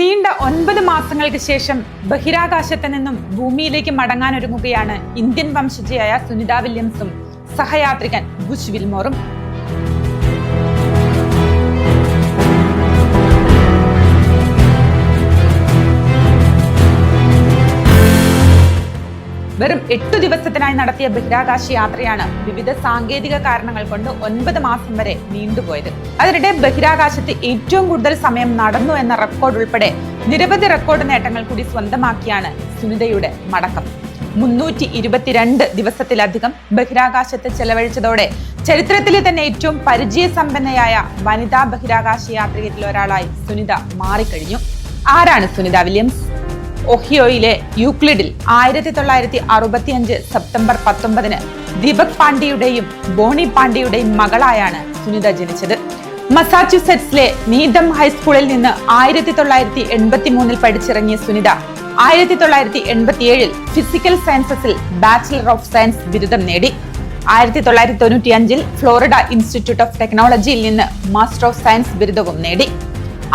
നീണ്ട ഒൻപത് മാസങ്ങൾക്ക് ശേഷം ബഹിരാകാശത്ത് നിന്നും ഭൂമിയിലേക്ക് മടങ്ങാനൊരുങ്ങുകയാണ് ഇന്ത്യൻ വംശജയായ സുനിത വില്യംസും സഹയാത്രികൻ ബുഷ് വിൽമോറും. എട്ടു ദിവസത്തിനായി നടത്തിയ ബഹിരാകാശ യാത്രയാണ് വിവിധ സാങ്കേതിക കാരണങ്ങൾ കൊണ്ട് ഒൻപത് മാസം വരെ നീണ്ടുപോയത്. അതിനിടെ ബഹിരാകാശത്ത് ഏറ്റവും കൂടുതൽ സമയം നടന്നു എന്ന റെക്കോർഡ് ഉൾപ്പെടെ നിരവധി റെക്കോർഡ് നേട്ടങ്ങൾ കൂടി സ്വന്തമാക്കിയാണ് സുനിതയുടെ മടക്കം. മുന്നൂറ്റി ഇരുപത്തിരണ്ട് ദിവസത്തിലധികം ബഹിരാകാശത്ത് ചെലവഴിച്ചതോടെ ചരിത്രത്തിലെ തന്നെ ഏറ്റവും പരിചയസമ്പന്നയായ വനിതാ ബഹിരാകാശ യാത്രികരിൽ ഒരാളായി സുനിത മാറിക്കഴിഞ്ഞു. ആരാണ് സുനിത വില്യംസ്? ഒഹിയോയിലെ യൂക്ലിഡിൽ ആയിരത്തി തൊള്ളായിരത്തി അറുപത്തിയഞ്ച് സെപ്റ്റംബർ പത്തൊമ്പതിന് ദീപക് പാണ്ഡെയുടെയും ബോണി പാണ്ഡെയുടെയും മകളായാണ് സുനിത ജനിച്ചത്. മസാച്യുസെറ്റ്സിലെ നീതം ഹൈസ്കൂളിൽ നിന്ന് ആയിരത്തി തൊള്ളായിരത്തി എൺപത്തി മൂന്നിൽ പഠിച്ചിറങ്ങിയ സുനിത ആയിരത്തി തൊള്ളായിരത്തി എൺപത്തിയേഴിൽ ഫിസിക്കൽ സയൻസസിൽ ബാച്ചിലർ ഓഫ് സയൻസ് ബിരുദം നേടി. ആയിരത്തി തൊള്ളായിരത്തി തൊണ്ണൂറ്റി അഞ്ചിൽ ഫ്ലോറിഡ ഇൻസ്റ്റിറ്റ്യൂട്ട് ഓഫ് ടെക്നോളജിയിൽ നിന്ന് മാസ്റ്റർ ഓഫ് സയൻസ് ബിരുദവും നേടി.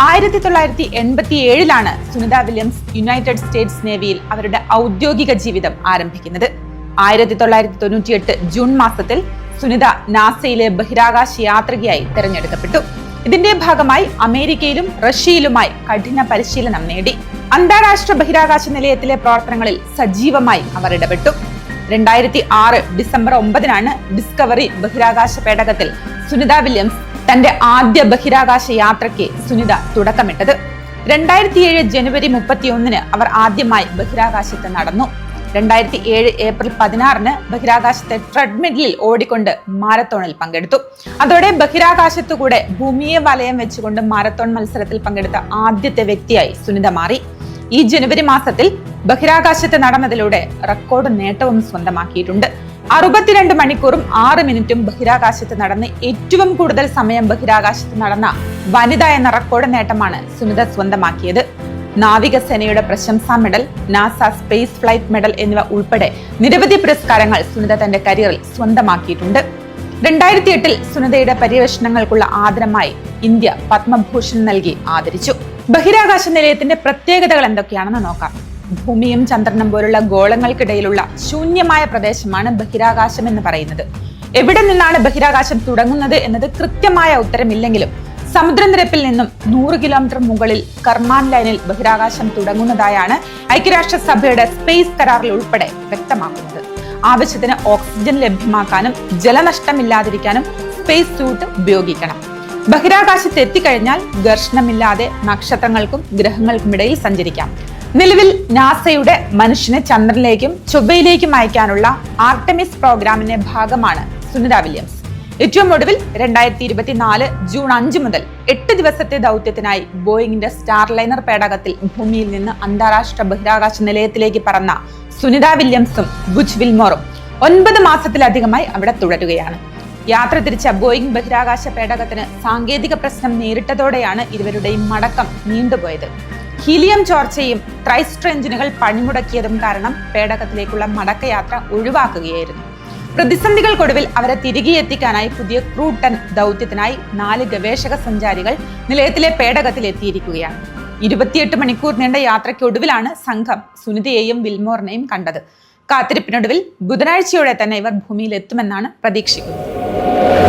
ആയിരത്തി തൊള്ളായിരത്തി എൺപത്തി ഏഴിലാണ് സുനിത വില്യംസ് യുണൈറ്റഡ് സ്റ്റേറ്റ്സ് നേവിയിൽ അവരുടെ ഔദ്യോഗിക ജീവിതം ആരംഭിക്കുന്നത്. ആയിരത്തി തൊള്ളായിരത്തി തൊണ്ണൂറ്റിയെട്ട് ജൂൺ മാസത്തിൽ സുനിത നാസയിലെ ബഹിരാകാശ യാത്രികയായി തെരഞ്ഞെടുക്കപ്പെട്ടു. ഇതിന്റെ ഭാഗമായി അമേരിക്കയിലും റഷ്യയിലുമായി കഠിന പരിശീലനം നേടി. അന്താരാഷ്ട്ര ബഹിരാകാശ നിലയത്തിലെ പ്രവർത്തനങ്ങളിൽ സജീവമായി അവർ ഇടപെട്ടു. രണ്ടായിരത്തി ആറ് ഡിസംബർ ഒമ്പതിനാണ് ഡിസ്കവറി ബഹിരാകാശ പേടകത്തിൽ സുനിത വില്യംസ് തന്റെ ആദ്യ ബഹിരാകാശ യാത്രയ്ക്ക് സുനിത തുടക്കമിട്ടത്. രണ്ടായിരത്തി ഏഴ് ജനുവരി മുപ്പത്തിയൊന്നിന് അവർ ആദ്യമായി ബഹിരാകാശത്ത് നടന്നു. രണ്ടായിരത്തി ഏഴ് ഏപ്രിൽ പതിനാറിന് ബഹിരാകാശത്തെ ട്രെഡ്മിഡിൽ ഓടിക്കൊണ്ട് മാരത്തോണിൽ പങ്കെടുത്തു. അതോടെ ബഹിരാകാശത്തുകൂടെ ഭൂമിയെ വലയം വെച്ചുകൊണ്ട് മാരത്തോൺ മത്സരത്തിൽ പങ്കെടുത്ത ആദ്യത്തെ വ്യക്തിയായി സുനിത മാറി. ഈ ജനുവരി മാസത്തിൽ ബഹിരാകാശത്ത് നടന്നതിലൂടെ റെക്കോർഡ് നേട്ടവും സ്വന്തമാക്കിയിട്ടുണ്ട്. അറുപത്തിരണ്ട് മണിക്കൂറും ആറ് മിനിറ്റും ബഹിരാകാശത്ത് നടന്ന് ഏറ്റവും കൂടുതൽ സമയം ബഹിരാകാശത്ത് നടന്ന വനിത എന്ന റെക്കോർഡ് നേട്ടമാണ് സുനിത സ്വന്തമാക്കിയത്. നാവികസേനയുടെ പ്രശംസാ medal NASA space flight medal എന്നിവ ഉൾപ്പെടെ നിരവധി പുരസ്കാരങ്ങൾ സുനിത തന്റെ കരിയറിൽ സ്വന്തമാക്കിയിട്ടുണ്ട്. രണ്ടായിരത്തി എട്ടിൽ സുനിതയുടെ പര്യവേഷണങ്ങൾക്കുള്ള ആദരമായി ഇന്ത്യ പത്മഭൂഷൺ നൽകി ആദരിച്ചു. ബഹിരാകാശ നിലയത്തിന്റെ പ്രത്യേകതകൾ എന്തൊക്കെയാണെന്ന് നോക്കാം. ഭൂമിയും ചന്ദ്രനും പോലുള്ള ഗോളങ്ങൾക്കിടയിലുള്ള ശൂന്യമായ പ്രദേശമാണ് ബഹിരാകാശം എന്ന് പറയുന്നത്. എവിടെ നിന്നാണ് ബഹിരാകാശം തുടങ്ങുന്നത് എന്നത് കൃത്യമായ ഉത്തരമില്ലെങ്കിലും സമുദ്രനിരപ്പിൽ നിന്നും നൂറ് കിലോമീറ്റർ മുകളിൽ കർമാൻ ലൈനിൽ ബഹിരാകാശം തുടങ്ങുന്നതായാണ് ഐക്യരാഷ്ട്രസഭയുടെ സ്പേസ് കരാറിൽ ഉൾപ്പെടെ വ്യക്തമാക്കുന്നത്. ആവശ്യത്തിന് ഓക്സിജൻ ലഭ്യമാക്കാനും ജലനഷ്ടമില്ലാതിരിക്കാനും സ്പേസ് സ്യൂട്ട് ഉപയോഗിക്കണം. ബഹിരാകാശത്ത് എത്തിക്കഴിഞ്ഞാൽ ഘർഷണമില്ലാതെ നക്ഷത്രങ്ങൾക്കും ഗ്രഹങ്ങൾക്കുമിടയിൽ സഞ്ചരിക്കാം. നിലവിൽ നാസയുടെ മനുഷ്യനെ ചന്ദ്രനിലേക്കും ചൊവ്വയിലേക്കും അയക്കാനുള്ള ആർട്ടമിസ് പ്രോഗ്രാമിന്റെ ഭാഗമാണ് സുനിത വില്യംസ്. ഏറ്റവും ഒടുവിൽ രണ്ടായിരത്തി ഇരുപത്തിനാല് ജൂൺ അഞ്ച് മുതൽ എട്ട് ദിവസത്തെ ദൗത്യത്തിനായി ബോയിങ്ങിന്റെ സ്റ്റാർലൈനർ പേടകത്തിൽ ഭൂമിയിൽ നിന്ന് അന്താരാഷ്ട്ര ബഹിരാകാശ നിലയത്തിലേക്ക് പറന്ന സുനിത വില്യംസും ബുജ് വിൽമോറും ഒൻപത് മാസത്തിലധികമായി അവിടെ തുടരുകയാണ്. യാത്ര തിരിച്ച ബോയിങ് ബഹിരാകാശ പേടകത്തിന് സാങ്കേതിക പ്രശ്നം നേരിട്ടതോടെയാണ് ഇരുവരുടെയും മടക്കം നീണ്ടുപോയത്. ഹീലിയം ചോർച്ചയും ട്രൈസ്റ്റർ എഞ്ചിനുകൾ പണിമുടക്കിയതും കാരണം പേടകത്തിലേക്കുള്ള മടക്കയാത്ര ഒഴിവാക്കുകയായിരുന്നു. പ്രതിസന്ധികൾക്കൊടുവിൽ അവരെ തിരികെ എത്തിക്കാനായി പുതിയ ക്രൂട്ടൻ ദൗത്യത്തിനായി നാല് ഗവേഷക സഞ്ചാരികൾ നിലയത്തിലെ പേടകത്തിൽ എത്തിയിരിക്കുകയാണ് ഇരുപത്തിയെട്ട് മണിക്കൂർ നീണ്ട യാത്രയ്ക്കൊടുവിലാണ് സംഘം സുനിതയെയും വിൽമോറിനെയും കണ്ടത്. കാത്തിരിപ്പിനൊടുവിൽ ബുധനാഴ്ചയോടെ തന്നെ ഇവർ ഭൂമിയിൽ എത്തുമെന്നാണ് പ്രതീക്ഷിക്കുന്നത്. Yeah.